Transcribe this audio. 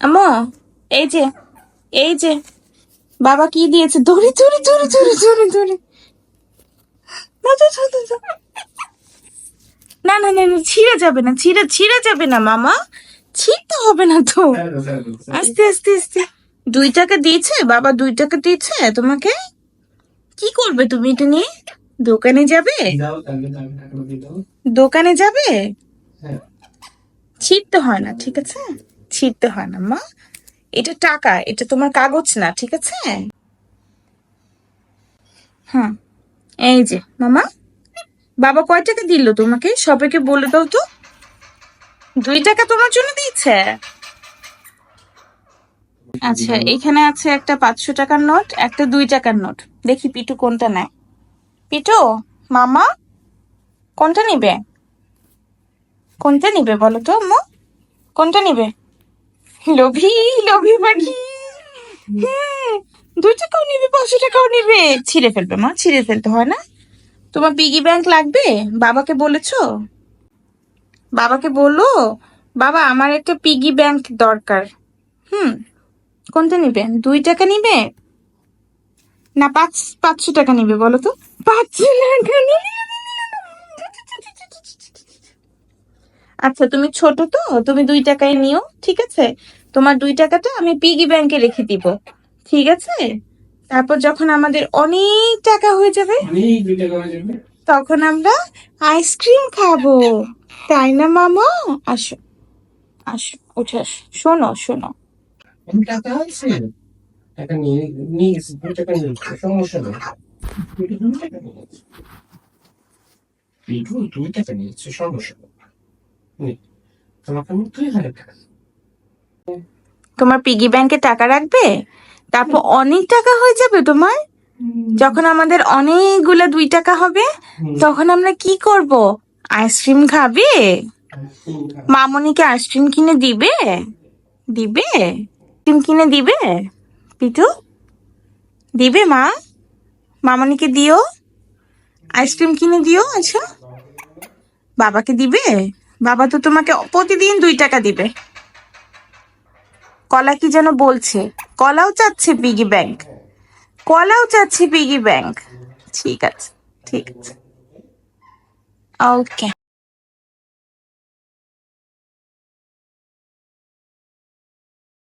আম্মু এই যে এই যে বাবা কি দিয়েছে? ধরে ধরে ধরে ধরে ধরে ধরে না, না, না, না, ছিঁড়ে যাবে না ছিঁড়ে ছিঁড়ে যাবে না মামা। ছিঁড়তে হবে না তো। আস্তে আস্তে আস্তে। দুই টাকা দিয়েছে বাবা দুই টাকা দিয়েছে তোমাকে? কি করবে তুমি এটা নিয়ে? দোকানে যাবে? দোকানে যাবে? হ্যাঁ। ছিঁড়তে হয় না ঠিক আছে? ছিঁড়তে হয় না, মা। এটা টাকা, এটা তোমার কাগজ না, ঠিক আছে? হ্যাঁ এই যে, মামা। বাবা কয় টাকা দিল তোমাকে? সবাইকে বলে দাও তো। দুই টাকা তোমার জন্য দিয়েছে? আচ্ছা এখানে আছে একটা পাঁচশো টাকার নোট, একটা দুই টাকার নোট। দেখি পিটু কোনটা নেয়। পিটু, মামা, কোনটা নিবে? কোনটা নিবে বলো তো কোনটা নিবে? লোভী লোভী পাখি। হ্যাঁ দুই টাকাও নিবে, পাঁচশো টাকাও নিবে। ছিঁড়ে ফেলবে মা, ছিঁড়ে ফেলতে হয় না। তোমার পিগি ব্যাংক লাগবে? বাবাকে বলেছ? বাবাকে বলো, বাবা, আমার একটা পিগি ব্যাংক দরকার। হুম, কোনটা নিবে? দুই টাকা নিবে? না, পাঁচ, পাঁচশো টাকা নিবে, বলো তো। পাঁচশো টাকা নিবে। আচ্ছা তুমি ছোট তো, তুমি দুই টাকায় নিও, ঠিক আছে? তোমার দুই টাকাটা আমি পিগি ব্যাংকে রেখে দিব। ঠিক আছে? তারপর যখন আমাদের অনেক টাকা হয়ে যাবে তখন আমরা আইসক্রিম খাব। তাই না মামা? আসো আসো উঠে শোনো শোনো। টাকা আছে। টাকা নিয়ে নিয়ে টাকা নিয়ে সমস্যা নেই। দুই টাকা নিয়েছে সমস্যা নেই। তোমাকে আমি দুই হাজার টাকা। তোমার পিগি ব্যাংকে টাকা রাখবে? তারপর অনেক টাকা হয়ে যাবে তোমার? যখন আমাদের অনেকগুলো দুই টাকা হবে তখন আমরা কি করব? আইসক্রিম খাবে? মামনিকে আইসক্রিম কিনে দিবে? দিবে? আইসক্রিম কিনে দিবে? পিটু? দিবে মা? মামনিকে দিও? আইসক্রিম কিনে দিও আচ্ছা। বাবাকে দিবে? বাবা তো তোমাকে প্রতিদিন দুই টাকা দিবে। কলা কি যেন বলছে? কলাও চাচ্ছে পিগি ব্যাংক কলাও চাচ্ছে পিগি ব্যাংক ঠিক আছে ঠিক আছে। ওকে